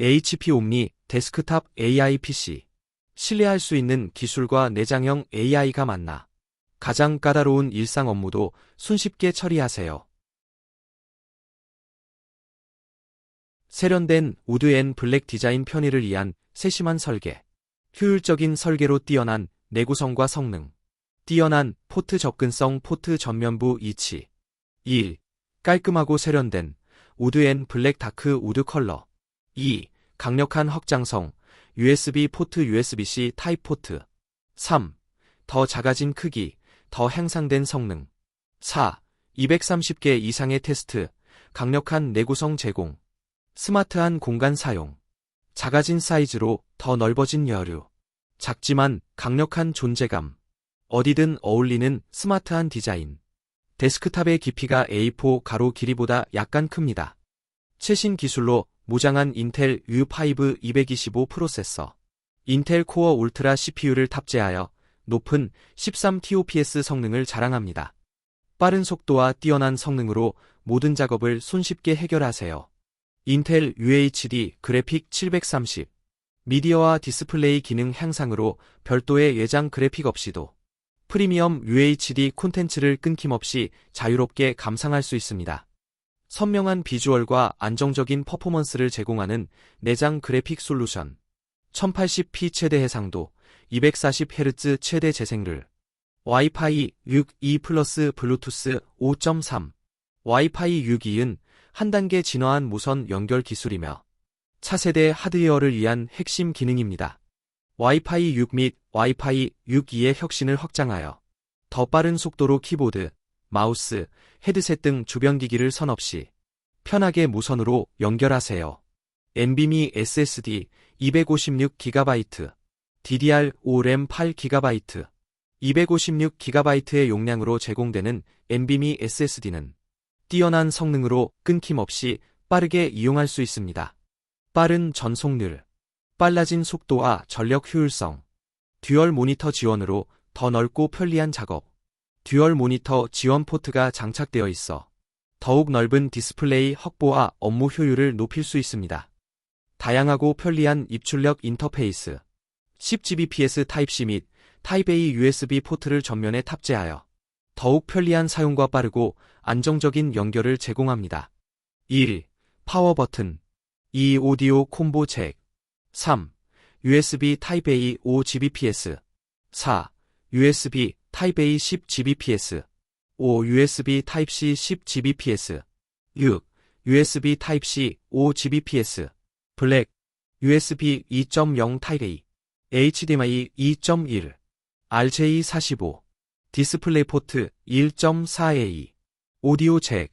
HP 옴니 데스크탑 AI PC. 신뢰할 수 있는 기술과 내장형 AI가 만나 가장 까다로운 일상 업무도 손쉽게 처리하세요. 세련된 우드 앤 블랙 디자인 편의를 위한 세심한 설계. 효율적인 설계로 뛰어난 내구성과 성능. 뛰어난 포트 접근성 포트 전면부 이치. 1. 깔끔하고 세련된 우드 앤 블랙 다크 우드 컬러. 2. 강력한 확장성 USB 포트 USB-C 타입 포트. 3. 더 작아진 크기, 더 향상된 성능. 4. 230개 이상의 테스트, 강력한 내구성 제공. 스마트한 공간 사용. 작아진 사이즈로 더 넓어진 여류. 작지만 강력한 존재감. 어디든 어울리는 스마트한 디자인. 데스크탑의 깊이가 A4 가로 길이보다 약간 큽니다. 최신 기술로 무장한 인텔 U5 225 프로세서. 인텔 코어 울트라 CPU를 탑재하여 높은 13TOPS 성능을 자랑합니다. 빠른 속도와 뛰어난 성능으로 모든 작업을 손쉽게 해결하세요. 인텔 UHD 그래픽 730 미디어와 디스플레이 기능 향상으로 별도의 예장 그래픽 없이도 프리미엄 UHD 콘텐츠를 끊김없이 자유롭게 감상할 수 있습니다. 선명한 비주얼과 안정적인 퍼포먼스를 제공하는 내장 그래픽 솔루션. 1080p 최대 해상도 240Hz 최대 재생률. 와이파이 6E 플러스 블루투스 5.3 와이파이 6E은 한 단계 진화한 무선 연결 기술이며 차세대 하드웨어를 위한 핵심 기능입니다. 와이파이 6 및 와이파이 6E의 혁신을 확장하여 더 빠른 속도로 키보드, 마우스, 헤드셋 등 주변 기기를 선 없이 편하게 무선으로 연결하세요. NVMe SSD 256GB, DDR5 램 8GB, 256GB의 용량으로 제공되는 NVMe SSD는 뛰어난 성능으로 끊김없이 빠르게 이용할 수 있습니다. 빠른 전속률, 빨라진 속도와 전력 효율성, 듀얼 모니터 지원으로 더 넓고 편리한 작업, 듀얼 모니터 지원 포트가 장착되어 있어 더욱 넓은 디스플레이 확보와 업무 효율을 높일 수 있습니다. 다양하고 편리한 입출력 인터페이스, 10Gbps 타입C 및 타입A USB 포트를 전면에 탑재하여 더욱 편리한 사용과 빠르고 안정적인 연결을 제공합니다. 1. 파워 버튼 2. 오디오 콤보 잭 3. USB 타입 A 5Gbps 4. USB 타입 A 10Gbps 5. USB 타입 C 10Gbps 6. USB 타입 C 5Gbps 블랙 USB 2.0 타입 A HDMI 2.1 RJ45 디스플레이 포트 1.4A 오디오 잭